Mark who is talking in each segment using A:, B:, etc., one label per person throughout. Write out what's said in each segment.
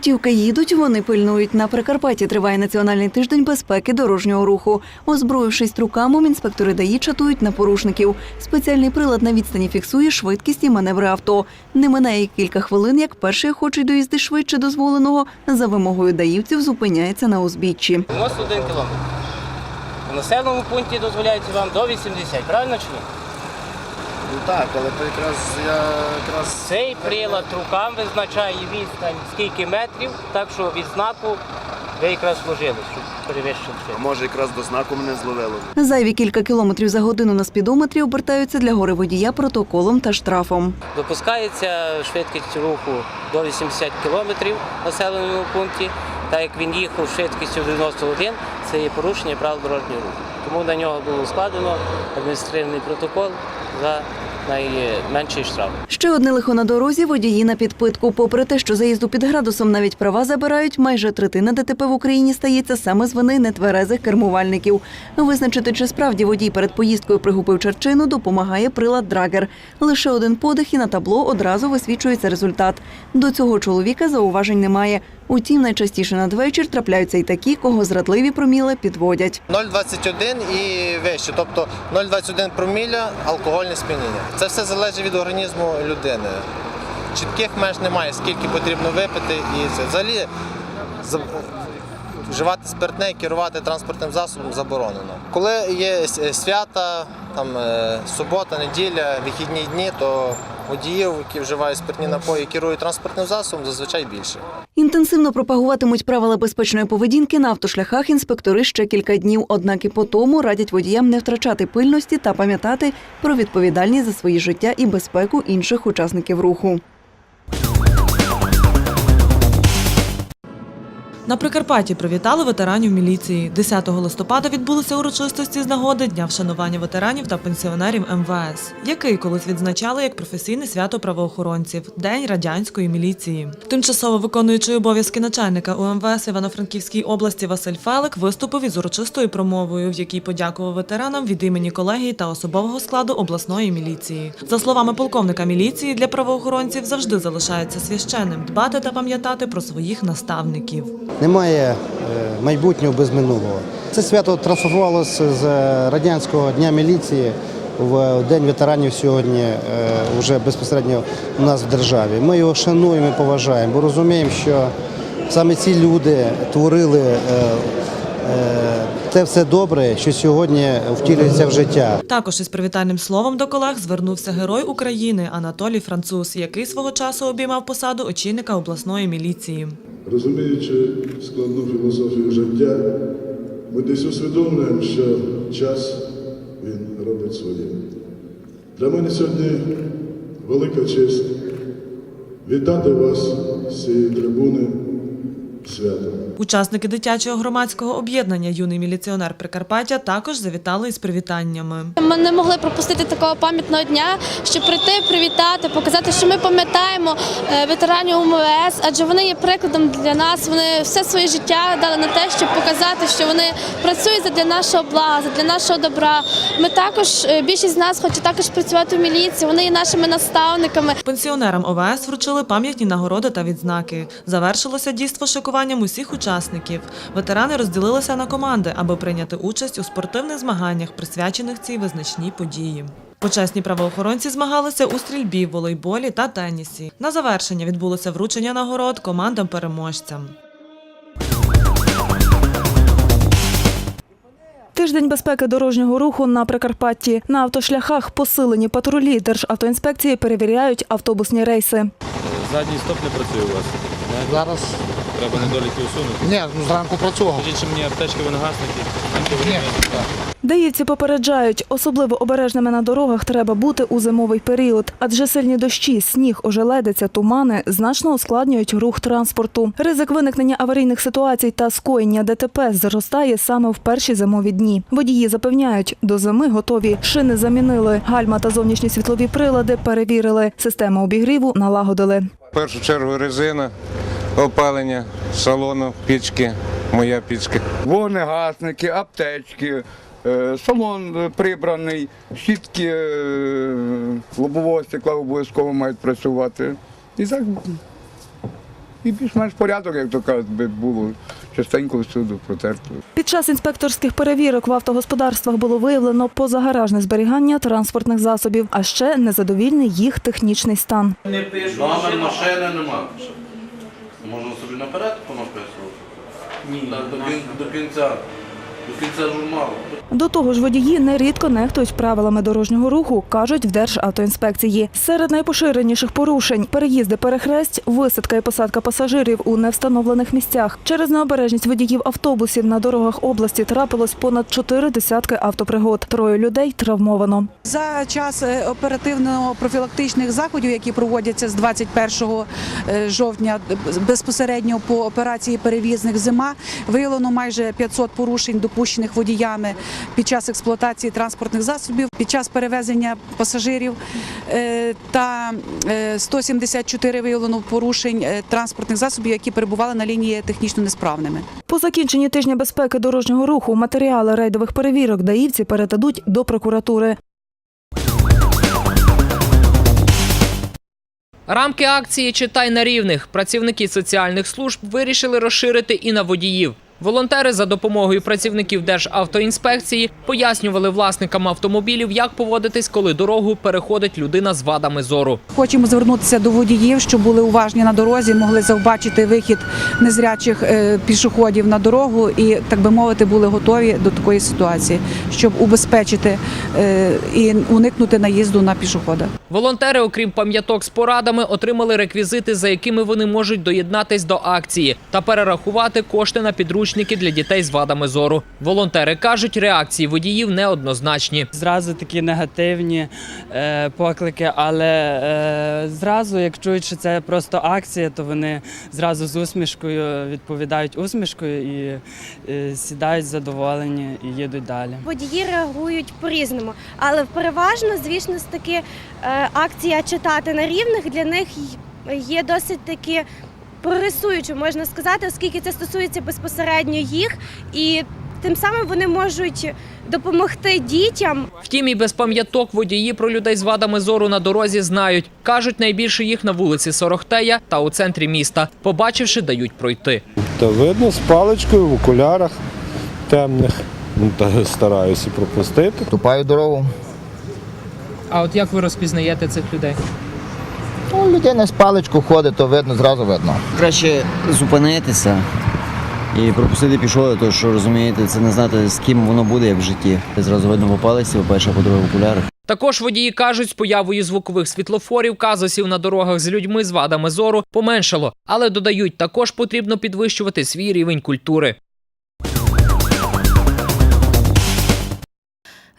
A: Автівки їдуть, вони пильнують. На Прикарпатті триває національний тиждень безпеки дорожнього руху. Озброївшись трукамом, інспектори ДАІ чатують на порушників. Спеціальний прилад на відстані фіксує швидкість і маневри авто. Не минає кілька хвилин, як перший охочий доїзди швидше дозволеного за вимогою даївців зупиняється на узбіччі.
B: 91 кілометр. В населеному пункті дозволяється вам до 80, правильно чи ні?
C: Ну так, але то якраз я якраз
B: Цей прилад рукам визначає відстань скільки метрів, так що від знаку ви якраз служили, щоб перевищити.
C: а може якраз до знаку мене зловило.
A: Зайві кілька кілометрів за годину на спідометрі обертаються для гори водія протоколом та штрафом.
B: Допускається швидкість руху до 80 кілометрів в населеному пункті. Так як він їхав швидкістю 91, це є порушення правил дорожнього руху. Тому на нього було складено адміністративний протокол за найменший штраф.
A: Ще одне лихо на дорозі водії на підпитку. Попри те, що заїзду під градусом навіть права забирають, майже третина ДТП в Україні стається саме з вини нетверезих кермувальників. Визначити, чи справді водій перед поїздкою пригубив черчину, допомагає прилад Драгер. Лише один подих і на табло одразу висвічується результат. До цього чоловіка зауважень немає. Утім, найчастіше надвечір трапляються й такі, кого зрадливі проміли підводять.
D: 0,21 і вище, тобто 0,21 проміля алкогольне сп'яніння. Це все залежить від організму людини. Чітких меж немає, скільки потрібно випити, і це взагалі вживати спиртне і керувати транспортним засобом заборонено. Коли є свята, там е, субота, неділя, вихідні дні, то водіїв, які вживають спиртні напої, і керують транспортним засобом, зазвичай більше.
A: Інтенсивно пропагуватимуть правила безпечної поведінки на автошляхах інспектори ще кілька днів. Однак і по тому радять водіям не втрачати пильності та пам'ятати про відповідальність за свої життя і безпеку інших учасників руху.
E: На Прикарпатті привітали ветеранів міліції. 10 листопада відбулися урочистості з нагоди Дня вшанування ветеранів та пенсіонерів МВС, який колись відзначали як професійне свято правоохоронців День радянської міліції. Тимчасово виконуючий обов'язки начальника УМВС Івано-Франківській області Василь Фелик виступив із урочистою промовою, в якій подякував ветеранам від імені колегії та особового складу обласної міліції. За словами полковника міліції, для правоохоронців завжди залишається священним дбати та пам'ятати про своїх наставників.
F: Немає е, майбутнього без минулого. Це свято трансформувалося з радянського дня міліції в День ветеранів сьогодні е, вже безпосередньо у нас в державі. Ми його шануємо і поважаємо, бо розуміємо, що саме ці люди творили е, е, все добре, що сьогодні втілюється в життя.
E: Також із привітальним словом до колег звернувся герой України Анатолій Француз, який свого часу обіймав посаду очільника обласної міліції.
G: Розуміючи складну філософію життя, ми десь усвідомлюємо, що час він робить своє. Для мене сьогодні велика честь вітати вас з цієї трибуни святом.
E: Учасники дитячого громадського об'єднання Юний міліціонер Прикарпаття також завітали із привітаннями.
H: Ми не могли пропустити такого пам'ятного дня, щоб прийти, привітати, показати, що ми пам'ятаємо е, ветеранів УМВС, адже вони є прикладом для нас. Вони все своє життя дали на те, щоб показати, що вони працюють для нашого блага, для нашого добра. Ми також е, більшість з нас хоче також працювати в міліції. Вони є нашими наставниками.
E: Пенсіонерам ОВС вручили пам'ятні нагороди та відзнаки. Завершилося дійство шокуванням усіх учасників. Ветерани розділилися на команди, аби прийняти участь у спортивних змаганнях, присвячених цій визначній події. Почесні правоохоронці змагалися у стрільбі, волейболі та тенісі. На завершення відбулося вручення нагород командам-переможцям.
I: Тиждень безпеки дорожнього руху на Прикарпатті. На автошляхах посилені патрулі Державтоінспекції перевіряють автобусні рейси.
J: Задній стоп не працює у вас.
K: Зараз
J: Треба недоліки усунути.
K: ні, ну зранку працював.
J: Скажіть, чи мені аптечки виногасники,
K: Ні.
I: Даївці попереджають, особливо обережними на дорогах треба бути у зимовий період, адже сильні дощі, сніг, ожеледиця, тумани значно ускладнюють рух транспорту. Ризик виникнення аварійних ситуацій та скоєння ДТП зростає саме в перші зимові дні. Водії запевняють, до зими готові. Шини замінили, гальма та зовнішні світлові прилади перевірили. Систему обігріву налагодили.
L: В першу чергу резина, опалення, салону, пічки, моя пічка.
K: Вогнегасники, аптечки, салон е, прибраний, щітки е, лобового стекла обов'язково мають працювати. І так І більш-менш порядок, як то кажуть, би було частенько всюди протерто.
I: Під час інспекторських перевірок в автогосподарствах було виявлено позагаражне зберігання транспортних засобів, а ще незадовільний їх технічний стан.
C: Номер машини нема. Можна собі наперед понаписувати? Ні. До, до кінця. До кінця журналу.
I: До того ж, водії нерідко нехтують правилами дорожнього руху, кажуть в Державтоінспекції. Серед найпоширеніших порушень переїзди перехресть, висадка і посадка пасажирів у невстановлених місцях. Через необережність водіїв автобусів на дорогах області трапилось понад чотири десятки автопригод. Троє людей травмовано.
M: За час е, оперативно-профілактичних заходів, які проводяться з 21 е, жовтня безпосередньо по операції перевізних зима, виявлено майже 500 порушень, допущених водіями під час експлуатації транспортних засобів, під час перевезення пасажирів е, та е, 174 виявлено порушень е, транспортних засобів, які перебували на лінії технічно несправними.
I: По закінченні тижня безпеки дорожнього руху матеріали рейдових перевірок даївці передадуть до прокуратури.
N: Рамки акції Читай на рівних працівники соціальних служб вирішили розширити і на водіїв. Волонтери за допомогою працівників Державтоінспекції пояснювали власникам автомобілів, як поводитись, коли дорогу переходить людина з вадами зору.
M: Хочемо звернутися до водіїв, щоб були уважні на дорозі, могли завбачити вихід незрячих е, пішоходів на дорогу і, так би мовити, були готові до такої ситуації, щоб убезпечити е, і уникнути наїзду на пішохода.
N: Волонтери, окрім пам'яток з порадами, отримали реквізити, за якими вони можуть доєднатись до акції та перерахувати кошти на підручники для дітей з вадами зору. Волонтери кажуть, реакції водіїв неоднозначні.
O: Зразу такі негативні е, поклики, але е, зразу, як чують, що це просто акція, то вони зразу з усмішкою відповідають усмішкою і е, сідають задоволені і їдуть далі.
H: Водії реагують по-різному, але переважно, звісно, таки е, акція читати на рівних для них є досить таки прогресуючою, можна сказати, оскільки це стосується безпосередньо їх, і тим самим вони можуть допомогти дітям
N: Втім, і без пам'яток водії про людей з вадами зору на дорозі знають. Кажуть, найбільше їх на вулиці Сорохтея та у центрі міста. Побачивши, дають пройти.
L: Та видно з паличкою в окулярах темних. Ну, Та стараюся пропустити.
C: Тупаю дорогу.
N: А от як ви розпізнаєте цих людей?
C: Людина з паличку ходить, то видно, зразу видно.
P: Краще зупинитися і пропустити пішохода, тому що розумієте, це не знати з ким воно буде як в житті. Зразу видно по палиці, по-перше, по-друге в окулярах.
N: Також водії кажуть, з появою звукових світлофорів казусів на дорогах з людьми з вадами зору поменшало, але додають, також потрібно підвищувати свій рівень культури.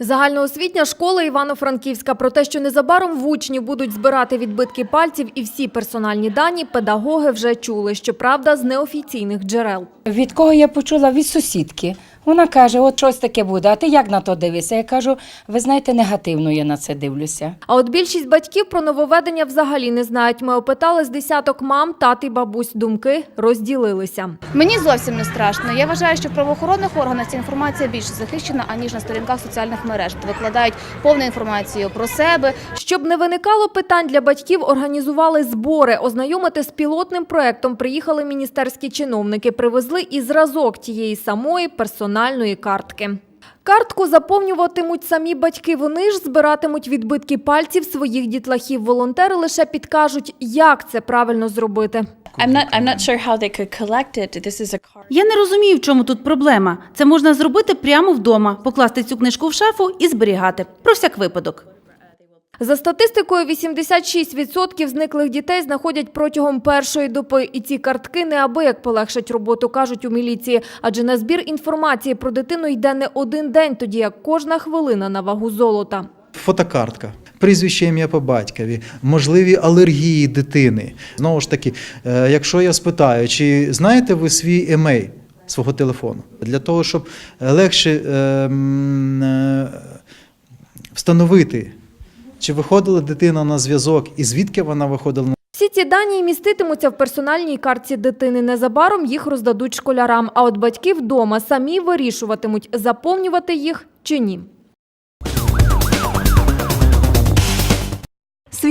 Q: Загальноосвітня школа Івано-Франківська про те, що незабаром в учнів будуть збирати відбитки пальців і всі персональні дані, педагоги вже чули, щоправда, з неофіційних джерел.
M: Від кого я почула? Від сусідки. Вона каже, от щось таке буде, а ти як на то дивишся? Я кажу, ви знаєте, негативно я на це дивлюся.
Q: А от більшість батьків про нововведення взагалі не знають. Ми опитали з десяток мам, тат і бабусь. Думки розділилися.
H: Мені зовсім не страшно. Я вважаю, що в правоохоронних органах ця інформація більше захищена, аніж на сторінках соціальних мереж. де Викладають повну інформацію про себе,
Q: Щоб не виникало питань для батьків, організували збори. Ознайомити з пілотним проектом приїхали міністерські чиновники. Привезли і зразок тієї самої персональної картки. Картку заповнюватимуть самі батьки. Вони ж збиратимуть відбитки пальців своїх дітлахів. Волонтери лише підкажуть, як це правильно зробити.
M: Я не розумію, в чому тут проблема. Це можна зробити прямо вдома, покласти цю книжку в шафу і зберігати. Про всяк випадок.
Q: За статистикою, 86% зниклих дітей знаходять протягом першої доби. І ці картки неабияк полегшать роботу, кажуть у міліції. Адже на збір інформації про дитину йде не один день, тоді як кожна хвилина на вагу золота.
F: Фотокартка, прізвище ім'я по батькові, можливі алергії дитини. Знову ж таки, е, якщо я спитаю, чи знаєте ви свій емей свого телефону, для того, щоб легше е, е, встановити, чи виходила дитина на зв'язок і звідки вона виходила на.
Q: Всі ці дані міститимуться в персональній картці дитини. Незабаром їх роздадуть школярам. А от батьки вдома самі вирішуватимуть, заповнювати їх чи ні.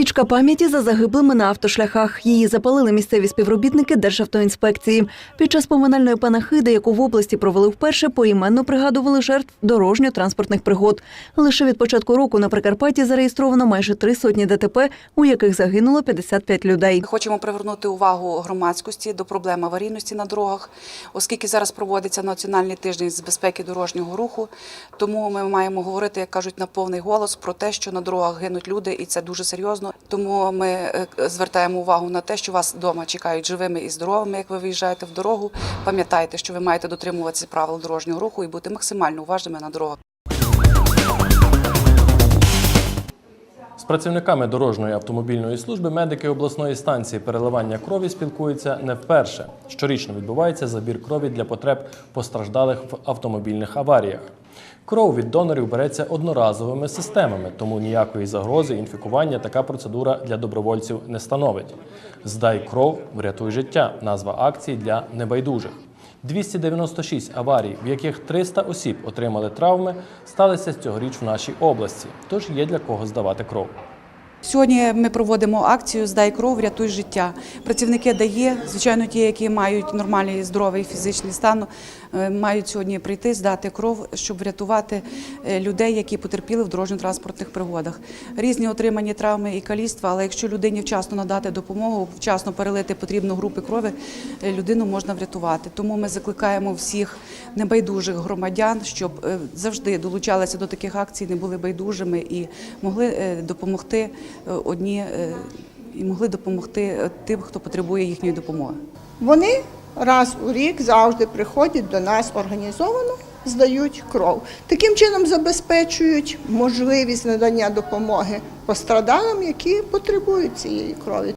A: Свічка пам'яті за загиблими на автошляхах. Її запалили місцеві співробітники Державтоінспекції. Під час поминальної панахиди, яку в області провели вперше, поіменно пригадували жертв дорожньо-транспортних пригод. Лише від початку року на Прикарпатті зареєстровано майже три сотні ДТП, у яких загинуло 55 людей.
M: Хочемо привернути увагу громадськості до проблем аварійності на дорогах, оскільки зараз проводиться національний тиждень з безпеки дорожнього руху. Тому ми маємо говорити, як кажуть, на повний голос про те, що на дорогах гинуть люди, і це дуже серйозно. Тому ми е, звертаємо увагу на те, що вас вдома чекають живими і здоровими, як ви виїжджаєте в дорогу. Пам'ятайте, що ви маєте дотримуватися правил дорожнього руху і бути максимально уважними на дорогах.
J: Працівниками дорожньої автомобільної служби медики обласної станції переливання крові спілкуються не вперше. Щорічно відбувається забір крові для потреб постраждалих в автомобільних аваріях. Кров від донорів береться одноразовими системами, тому ніякої загрози інфікування така процедура для добровольців не становить. Здай кров, врятуй життя назва акції для небайдужих. 296 аварій, в яких 300 осіб отримали травми, сталися цьогоріч в нашій області. Тож є для кого здавати кров.
M: Сьогодні ми проводимо акцію Здай кров, рятуй життя. Працівники ДАЄ, звичайно, ті, які мають нормальний здоровий фізичний стан, е, мають сьогодні прийти, здати кров, щоб врятувати е, людей, які потерпіли в дорожньо-транспортних пригодах. Різні отримані травми і каліцтва, але якщо людині вчасно надати допомогу, вчасно перелити потрібну групи крові, е, людину можна врятувати. Тому ми закликаємо всіх небайдужих громадян, щоб завжди долучалися до таких акцій, не були байдужими і могли допомогти одні е, і могли допомогти е, тим, хто потребує їхньої допомоги.
R: Вони раз у рік завжди приходять до нас організовано, здають кров. Таким чином забезпечують можливість надання допомоги пострадалим, які потребують цієї крові.